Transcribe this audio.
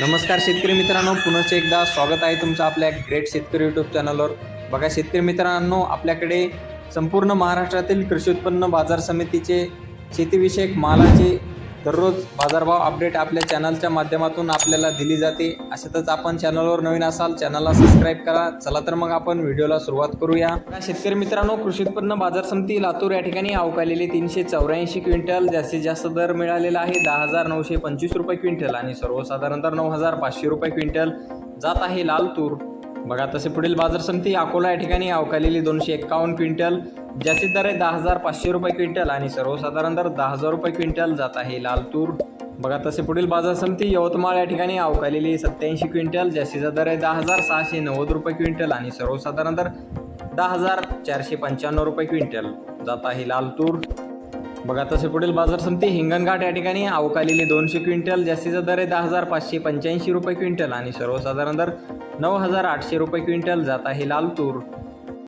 नमस्कार शेतकरी मित्रांनो पुनश्च एकदा स्वागत आहे तुमचं आपल्या ग्रेट शेतकरी यूट्यूब चॅनलवर बघा शेतकरी मित्रांनो आपल्याकडे संपूर्ण महाराष्ट्रातील कृषी उत्पन्न बाजार समितीचे शेतीविषयक मालाचे दररोज बाजारभाव अपडेट आपल्या चॅनलच्या माध्यमातून आपल्याला दिली जाते. अशातच आपण चॅनलवर नवीन असाल चॅनलला सबस्क्राईब करा. चला तर मग आपण व्हिडिओला सुरुवात करूया. शेतकरी मित्रांनो कृषी उत्पन्न बाजार समिती लातूर या ठिकाणी अवकालेले तीनशे चौऱ्याऐंशी क्विंटल जास्तीत जास्त दर मिळालेला आहे दहा हजार नऊशे पंचवीस रुपये क्विंटल आणि सर्वसाधारण दर नऊ हजार पाचशे रुपये क्विंटल जात आहे लालतूर बघा तसे पुढील बाजार समिती अकोला या ठिकाणी अवकालेली दोनशे एक्कावन्न क्विंटल जास्तीत दर आहे दहा हजार पाचशे रुपये क्विंटल आणि सर्वसाधारण दर दहा हजार रुपये क्विंटल जात आहे लाल तूर बघा तसे पुढील बाजार समिती यवतमाळ या ठिकाणी अवकालेली सत्याऐंशी क्विंटल जास्तीचा दर आहे दहा हजार सहाशे नव्वद रुपये क्विंटल आणि सर्वसाधारण दर दहा हजार चारशे पंच्याण्णव रुपये क्विंटल जात आहे लाल तूर बघा तसे पुढील बाजार समिती हिंगणघाट या ठिकाणी अवकालेली दोनशे क्विंटल जास्तीचा दर आहे दहा हजार पाचशे पंच्याऐंशी रुपये क्विंटल आणि सर्वसाधारण दर नऊ हजार आठशे रुपये क्विंटल. जात आहे लाल तूर